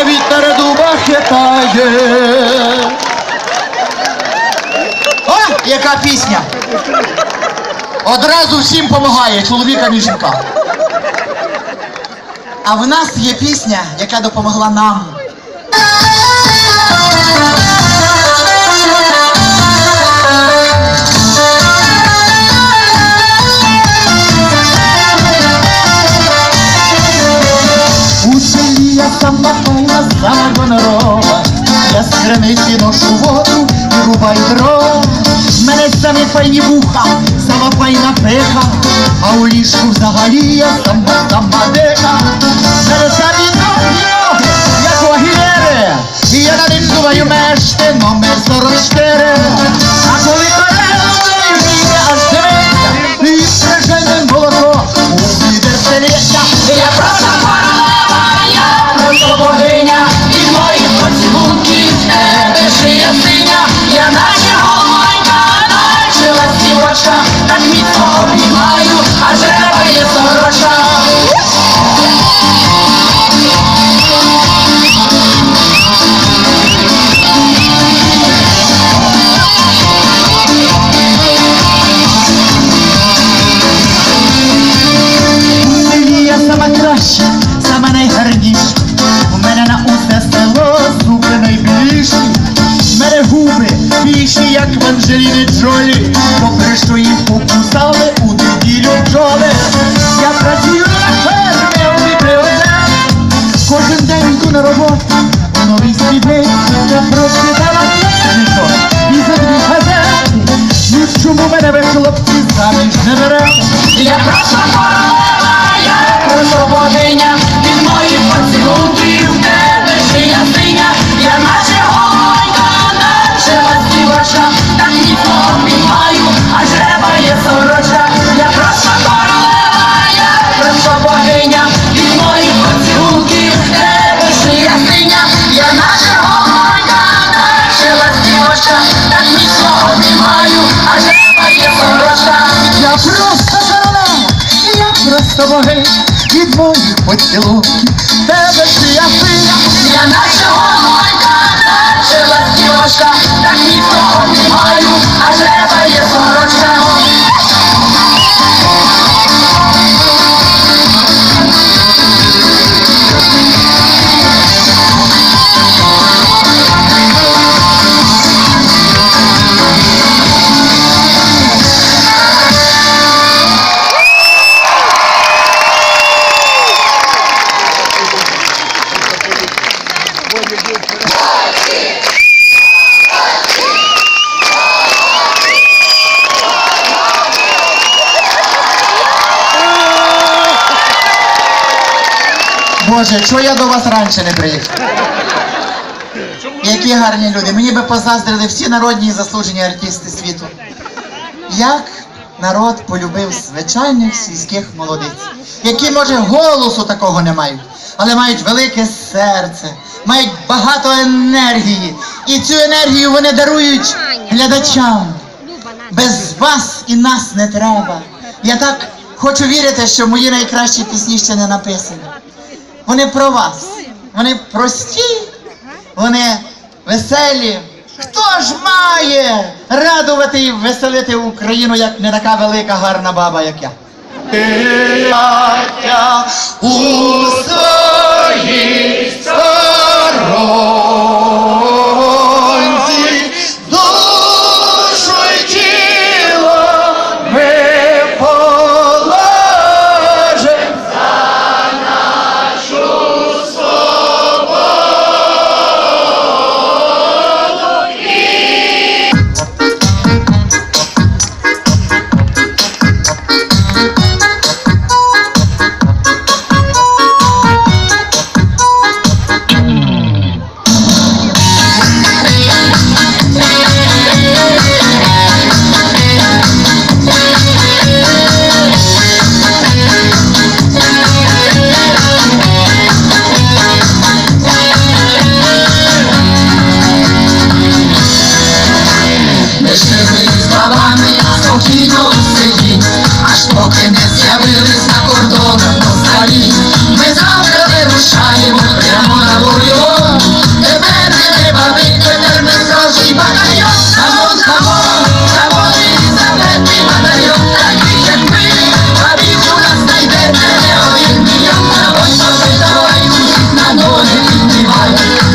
а вітер дуба хитає. О, яка пісня! Одразу всім допомагає, чоловікам і жінкам. А в нас є пісня, яка допомогла нам. У а у ліжку взагалі я сама сама дика. я як у агієри, і я на них думаю мешти номер 44. Як в Анджеліни Джолі. Попри що їх покусали у неділю бджоли. Я працюю на фермі у бібліотеці. Кожен день йду на роботу у новій спідниці. Я прочитала книжку і за дві газети. В чому мене ви хлопці заміж не берете. Я просто королева, я богиня, від моїх поцілунків просто богиня від моїх поцілунків. Тебе Боже, чого я до вас раніше не приїхав? Які гарні люди. Мені би позаздрили всі народні і заслужені артисти світу. Як народ полюбив звичайних сільських молодиць, які, може, голосу такого не мають, але мають велике серце, мають багато енергії. І цю енергію вони дарують глядачам. Без вас і нас не треба. Я так хочу вірити, що мої найкращі пісні ще не написані. Вони про вас. Вони прості, вони веселі. Хто ж має радувати і веселити Україну, як не така велика гарна баба, як я? У wrong. аж поки не з'явились на кордонах москалі. Ми завтра вирушаємо прямо на бою, Тепер не треба бить, тепер ми зрожий батальйон. Хамон, хамон, хамон, заветний батальйон, такий, як ми, бабів у нас знайдете не один мільйон. А ось пошитають, на ноги піднімають.